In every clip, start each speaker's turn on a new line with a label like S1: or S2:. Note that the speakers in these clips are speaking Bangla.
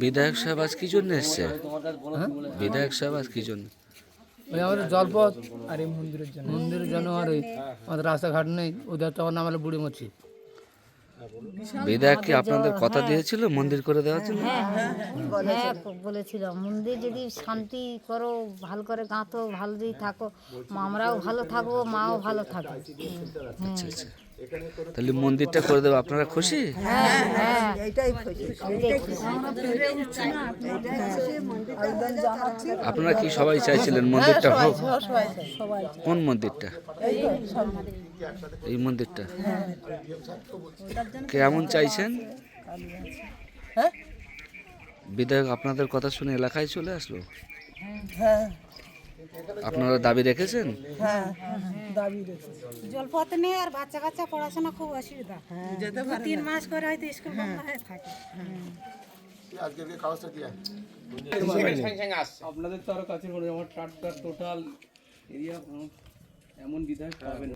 S1: বিধায়ক সাহেব আজ কি জন্য এসছে? বিধায়ক সাহেব আজ কি জন্য?
S2: ওই আমাদের জলপথ আর এই মন্দিরের জন্য। মন্দিরের জন্য আর ওই আমাদের রাস্তাঘাট নেই ওদের তখন আমরা বুড়ি মরছি।
S1: বিধায়ক কি আপনাদের কথা দিয়েছিল মন্দির করে দেওয়ার জন্য?
S3: হ্যাঁ বলেছিল। মন্দির যদি শান্তি করো ভালো করে গাঁথো ভালো যদি থাকো আমরাও ভালো থাকব মাও ভালো থাকবে।
S1: আচ্ছা আচ্ছা। তাহলে মন্দিরটা করে দেবো। আপনারা খুশি?
S3: হ্যাঁ হ্যাঁ
S1: আপনারা কি সবাই চাইছিলেন মন্দিরটা হোক? কোন মন্দিরটা? এই মন্দিরটা। কেমন চাইছেন? বিধায়ক আপনাদের কথা শুনে এলাকায় চলে আসলো? আপনারা দাবি রেখেছেন?
S4: জলপথ নেই আর বাচ্চা কাচ্চা পড়াশোনা খুব অসুবিধা। তিন মাস করে হয়তো স্কুল বন্ধ হয়ে। থাকে।
S2: আপনাদের তো আরও কাছে করে আমার টাটকা টোটাল এরিয়া এমন বিধায়ক পাবেন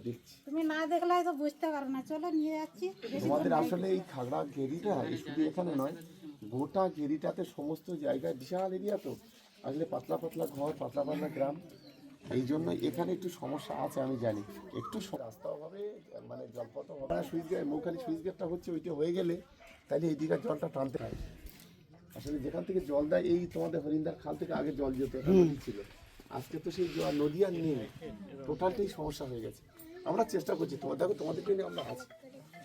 S4: তুমি না দেখলে হয়তো বুঝতে পারো না। চলো নিয়ে যাচ্ছি।
S5: আমাদের আসলে এই খাগড়া গেরিটা শুধু এখানে নয় গোটা গেরিটাতে সমস্ত জায়গায় বিশাল এরিয়া তো। আসলে পাতলা পাতলা ঘর পাতলা পাতলা গ্রাম এই জন্য এখানে একটু সমস্যা আছে আমি জানি। একটু রাস্তা অভাবে মানে জলপথ অভাবে। সুইচ গেট মৌখালি সুইচ গেটটা হচ্ছে ওইটা হয়ে গেলে তাহলে এই দিকের জলটা টানতে হয়। আসলে যেখান থেকে জল দেয় এই তোমাদের হরিন্দার খাল থেকে আগে জল যেত ছিল। আজকে তো সেই জল নদী আর নেই। টোটালটাই সমস্যা হয়ে গেছে। আমরা চেষ্টা করছি তোমার দেখো তোমাদেরকে নিয়ে আমরা আছি।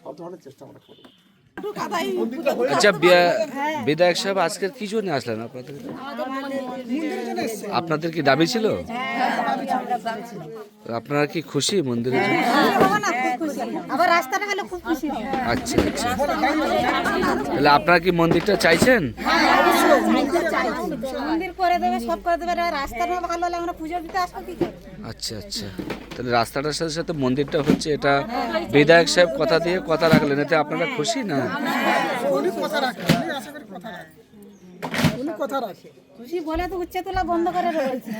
S5: সব ধরনের চেষ্টা আমরা করব
S1: আচ্ছা বিধায়ক সাহেব আজকের কি জন্য আসলেন আপনাদের? আপনাদের কি দাবি ছিল? আপনারা কি খুশি মন্দিরের জন্য
S4: আবার রাস্তাটা হলে খুব খুশি। হয়।
S1: আচ্ছা আচ্ছা। তাহলে আপনারা কি মন্দিরটা চাইছেন?
S4: মন্দির করে দেবে সব করে দেবে রাস্তাটা ভালো হলে আমরা পুজো দিতে আসব কি
S1: আচ্ছা আচ্ছা। তাহলে রাস্তাটার সাথে সাথে মন্দিরটা হচ্ছে এটা বিধায়ক সাহেব কথা দিয়ে কথা রাখলেন এতে আপনারা খুশি না?
S4: খুশি বলে তো উচ্চতলা বন্ধ করে রয়েছে